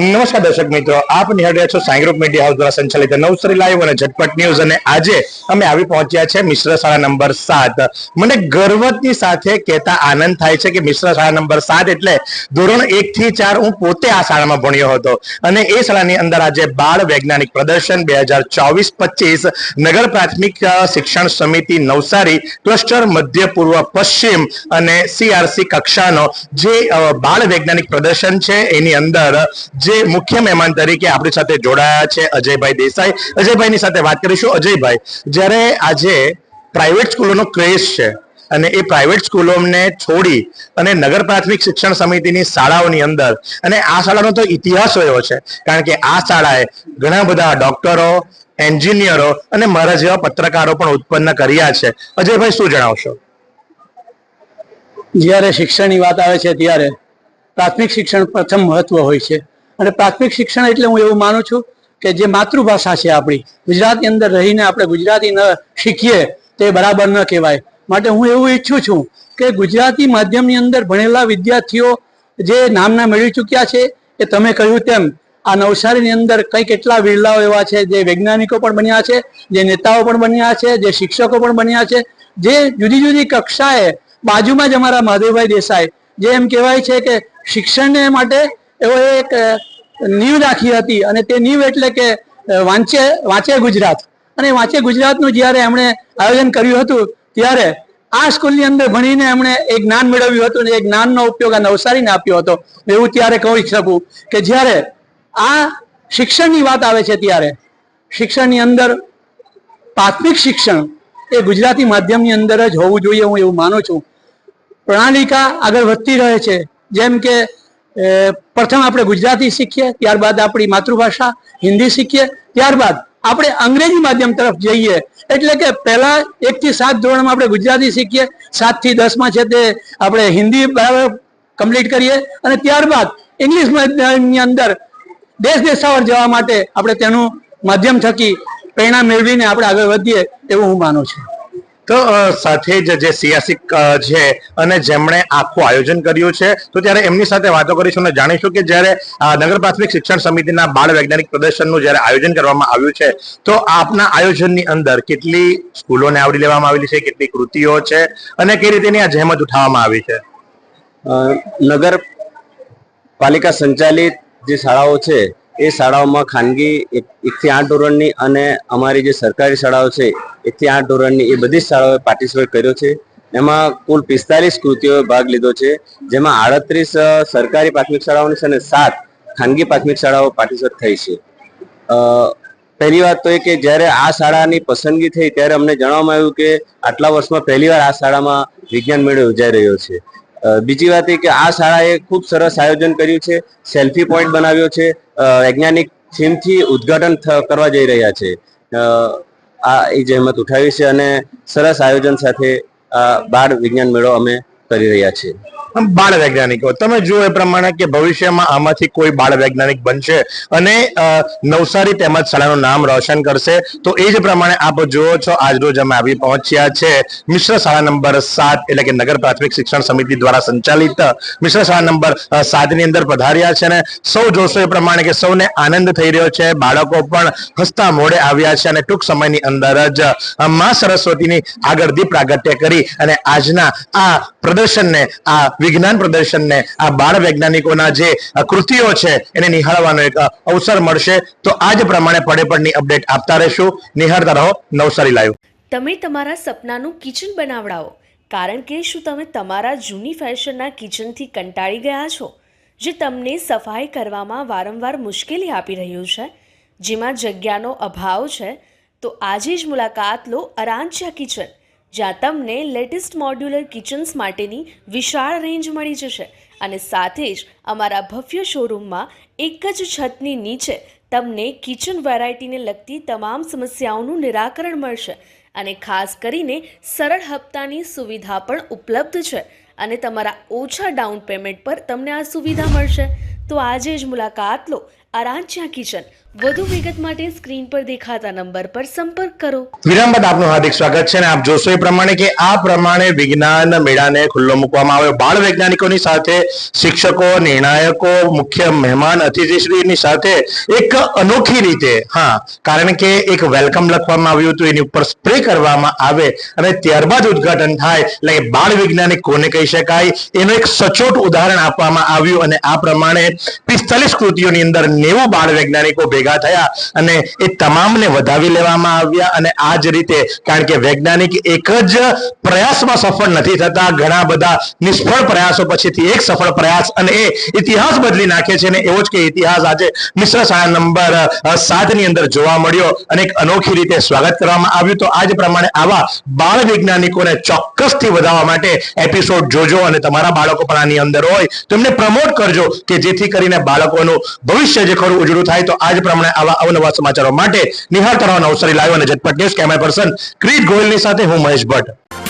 નમસ્કાર દર્શક મિત્રો, આપ નિહાળ છો સાંઈ ગ્રુપ મીડિયા હાઉસ દ્વારા સંચાલિત નવસરી લાઈવ અને ઝટપટ ન્યૂઝ અને આજે અમે આવી પહોંચ્યા છે મિશ્ર શાળા નંબર સાત. મને ગર્વની સાથે કહેતા આનંદ થાય છે કે મિશ્ર શાળા નંબર સાત એટલે ધોરણ એક થી ચાર હું પોતે આ શાળામાં ભણ્યો હતો. અને એ શાળાની અંદર આજે બાળ વૈજ્ઞાનિક પ્રદર્શન બે હજાર ચોવીસ પચીસ નગર પ્રાથમિક શિક્ષણ સમિતિ નવસારી, ક્લસ્ટર મધ્ય પૂર્વ પશ્ચિમ અને સીઆરસી કક્ષાનો જે બાળ વૈજ્ઞાનિક પ્રદર્શન છે એની અંદર જે મુખ્ય મહેમાન તરીકે આપણી સાથે જોડાયા છે અજયભાઈ દેસાઈ. અજયભાઈની સાથે વાત કરીશું. અજયભાઈ, જ્યારે આજે પ્રાઇવેટ સ્કૂલોનો ક્રેઝ છે અને એ પ્રાઇવેટ સ્કૂલોને છોડી અને નગર પ્રાથમિક શિક્ષણ સમિતિની શાળાઓની અંદર અને આ શાળાનો તો ઇતિહાસ રહ્યો છે. કારણ કે આ શાળાએ ઘણા બધા ડોક્ટરો એન્જિનિયરો અને મારા જેવા પત્રકારો પણ ઉત્પન્ન કર્યા છે. અજયભાઈ, શું જણાવશો? જ્યારે શિક્ષણની વાત આવે છે ત્યારે પ્રાથમિક શિક્ષણ પ્રથમ મહત્વ હોય છે. અને પ્રાથમિક શિક્ષણ એટલે હું એવું માનું છું કે જે માતૃભાષા છે આપણી, ગુજરાતની અંદર રહીને આપણે ગુજરાતી ન શીખીએ તે બરાબર ન કહેવાય. માટે હું એવું ઈચ્છું છું કે ગુજરાતી માધ્યમની અંદર ભણેલા વિદ્યાર્થીઓ જે નામના મેળવી ચૂક્યા છે, એ તમે કહ્યું તેમ, આ નવસારીની અંદર કઈ કેટલા વિરલાઓ એવા છે, જે વૈજ્ઞાનિકો પણ બન્યા છે, જે નેતાઓ પણ બન્યા છે, જે શિક્ષકો પણ બન્યા છે, જે જુદી જુદી કક્ષાએ બાજુમાં જ અમારા મહાદેવભાઈ દેસાઈ, જે એમ કહેવાય છે કે શિક્ષણને માટે એવો એક નીવ રાખી હતી અને તે નીવ એટલે કે વાંચે વાંચે ગુજરાત. અને વાંચે ગુજરાતનું જ્યારે એમણે આયોજન કર્યું હતું, ત્યારે આ સ્કૂલની અંદર ભણીને એમણે એક જ્ઞાન મેળવ્યું હતું અને એ જ્ઞાનનો ઉપયોગ આ નવસારીને આપ્યો હતો. એવું ત્યારે કહી શકું કે જ્યારે આ શિક્ષણની વાત આવે છે ત્યારે શિક્ષણની અંદર પ્રાથમિક શિક્ષણ એ ગુજરાતી માધ્યમની અંદર જ હોવું જોઈએ, હું એવું માનું છું. પ્રણાલિકા આગળ વધતી રહે છે. જેમ કે પ્રથમ આપણે ગુજરાતી શીખીએ, ત્યારબાદ આપણી માતૃભાષા હિન્દી શીખીએ, ત્યારબાદ આપણે અંગ્રેજી માધ્યમ તરફ જઈએ. એટલે કે પહેલા એક થી સાત ધોરણમાં આપણે ગુજરાતી શીખીએ સાતથી દસમાં છે તે આપણે હિન્દી બરાબર કમ્પ્લીટ કરીએ અને ત્યારબાદ ઇંગ્લિશ માધ્યમની અંદર દેશ દેશાવર જવા માટે આપણે તેનું માધ્યમ થકી પ્રેરણા મેળવીને આપણે આગળ વધીએ એવું હું માનું છું. તો સાથે જ જે સિયાસિક છે અને જેમણે આખું આયોજન કર્યું છે, તો ત્યારે એમની સાથે વાતો કરીશું અને જાણીશું કે જ્યારે નગર પ્રાથમિક શિક્ષણ સમિતિના બાળ વૈજ્ઞાનિક પ્રદર્શનનું જ્યારે આયોજન કરવામાં આવ્યું છે, તો આપના આયોજનની અંદર કેટલી સ્કૂલોને આવરી લેવામાં આવેલી છે, કેટલી કૃતિઓ છે અને કઈ રીતેની આ જહેમત ઉઠાવવામાં આવી છે? નગર પાલિકા સંચાલિત જે શાળાઓ છે એ શાળાઓમાં ખાનગી એક એકથી આઠ ધોરણની અને અમારી જે સરકારી શાળાઓ છે, એકથી આઠ ધોરણની એ બધી શાળાઓએ પાર્ટિસિપેટ કર્યો છે. એમાં કુલ પિસ્તાલીસ કૃતિઓએ ભાગ લીધો છે, જેમાં આડત્રીસ સરકારી પ્રાથમિક શાળાઓની છે અને સાત ખાનગી પ્રાથમિક શાળાઓ પાર્ટિસિપેટ થઈ છે. પહેલી વાત તો એ કે જ્યારે આ શાળાની પસંદગી થઈ, ત્યારે અમને જણાવવામાં આવ્યું કે આટલા વર્ષમાં પહેલીવાર આ શાળામાં વિજ્ઞાન મેળો યોજાઈ રહ્યો છે. બીજી વાત એ કે આ શાળાએ ખૂબ સરસ આયોજન કર્યું છે. સેલ્ફી પોઈન્ટ બનાવ્યો છે. વૈજ્ઞાનિક થીમથી ઉદ્ઘાટન કરવા જઈ રહ્યા છે. આ એ જહેમત ઉઠાવી છે અને સરસ આયોજન સાથે આ બાળ વિજ્ઞાન મેળો અમે કરી રહ્યા છીએ. બાળ વૈજ્ઞાનિકો. તમે જુઓ એ પ્રમાણે કે ભવિષ્યમાં આમાંથી કોઈ બાળ વૈજ્ઞાનિક બનશે અને નવસારી તેમજ શાળાનું નામ રોશન કરશે. તો એ જ પ્રમાણે આપ જુઓ છો, આજ રોજ અમે આવી પહોંચ્યા છે. મિશ્ર શાળા નંબર સાત એટલે કે નગર પ્રાથમિક શિક્ષણ સમિતિ દ્વારા સંચાલિત મિશ્ર શાળા નંબર સાતની અંદર પધાર્યા છે અને સૌ જોશો એ પ્રમાણે કે સૌને આનંદ થઈ રહ્યો છે. બાળકો પણ હસતા મોડે આવ્યા છે અને ટૂંક સમયની અંદર જ માં સરસ્વતીની આગળ દીપ પ્રાગટ્ય કરી અને આજના આ પ્રદર્શનને, આ વિજ્ઞાન પ્રદર્શનને આ બાળ વૈજ્ઞાનિકોના જે કૃતિઓ છે એને નિહાળવાનો એક અવસર મળશે. તો આ જ પ્રમાણે પડે પડની અપડેટ આપતા રહેશું. નિહાળતા રહો. નવસારી લાઈવ. તમે તમારા સપનાનું કિચન બનાવડાવો. કારણ કે શું તમે તમારા જૂની ફેશનના કિચનથી કંટાળી ગયા છો? જે તમને સફાઈ કરવામાં વારંવાર મુશ્કેલી આપી રહ્યું છે? જેમાં જગ્યાનો અભાવ છે? તો આજે જ મુલાકાત લો અરાંચા કિચન. જ્યાં તમને લેટેસ્ટ મોડ્યુલર કિચન્સ માટેની વિશાળ રેન્જ મળી જશે અને સાથે જ અમારા ભવ્ય શોરૂમમાં એક જ છતની નીચે તમને કિચન વેરાયટીને લગતી તમામ સમસ્યાઓનું નિરાકરણ મળશે અને ખાસ કરીને સરળ હપ્તાની સુવિધા પણ ઉપલબ્ધ છે અને તમારા ઓછા ડાઉન પેમેન્ટ પર તમને આ સુવિધા મળશે. તો આજે જ મુલાકાત લો અરાંચ્યા કિચન. વધુ વિગત માટે સ્ક્રીન પર દેખાતા નંબર પર સંપર્ક કરો. વિરામ બાદ આપનું હાર્દિક સ્વાગત છે અને આપ જોશો એ પ્રમાણે કે આ પ્રમાણે વિજ્ઞાન મેળાને ખુલ્લો મૂકવામાં આવ્યો. બાળ વૈજ્ઞાનિકોની સાથે શિક્ષકો, નિર્ણાયકો, મુખ્ય મહેમાન, અતિથિશ્રીની સાથે એક અનોખી રીતે, હા, કારણ કે એક વેલકમ લખવામાં આવ્યું હતું, એની ઉપર સ્પ્રે કરવામાં આવે અને ત્યારબાદ ઉદઘાટન થાય, એટલે કે બાળ વૈજ્ઞાનિક કોને કહી શકાય? એનું એક સચોટ ઉદાહરણ આપવામાં આવ્યું અને આ પ્રમાણે પિસ્તાલીસ કૃતિઓની અંદર નેવું બાળ વૈજ્ઞાનિકો ભેગા થયા અને એ તમામને વધાવી લેવામાં આવ્યા અને આ જ રીતે કારણ કે વૈજ્ઞાનિક એક જ પ્રયાસમાં સફળ નથી થતા. ઘણા બધા નિષ્ફળ પ્રયાસો પછીથી એક સફળ પ્રયાસ અને એ ઇતિહાસ બદલી નાખે છે અને એવો જ કે ઇતિહાસ આજે મિશ્ર શાળા નંબર સાતની અંદર જોવા મળ્યો અને એક અનોખી રીતે સ્વાગત કરવામાં આવ્યું. તો આજ પ્રમાણે આવા બાળ વૈજ્ઞાનિકોને ચોક્કસથી વધારવા માટે એપિસોડ જોજો અને તમારા બાળકો પણ આની અંદર હોય. તો એમને પ્રમોટ કરજો કે જેથી કરીને બાળકોનું ભવિષ્ય જે ખરું ઉજળું થાય તો આજ પ્રમાણે આવા અવનવા સમાચારો માટે નિહાળ કરવાનો અવસર લાવ્યો અને ઝટપટ ન્યૂઝ કેમેરા પર્સન ક્રીટ ગોયલની સાથે હું મહેશ ભટ્ટ.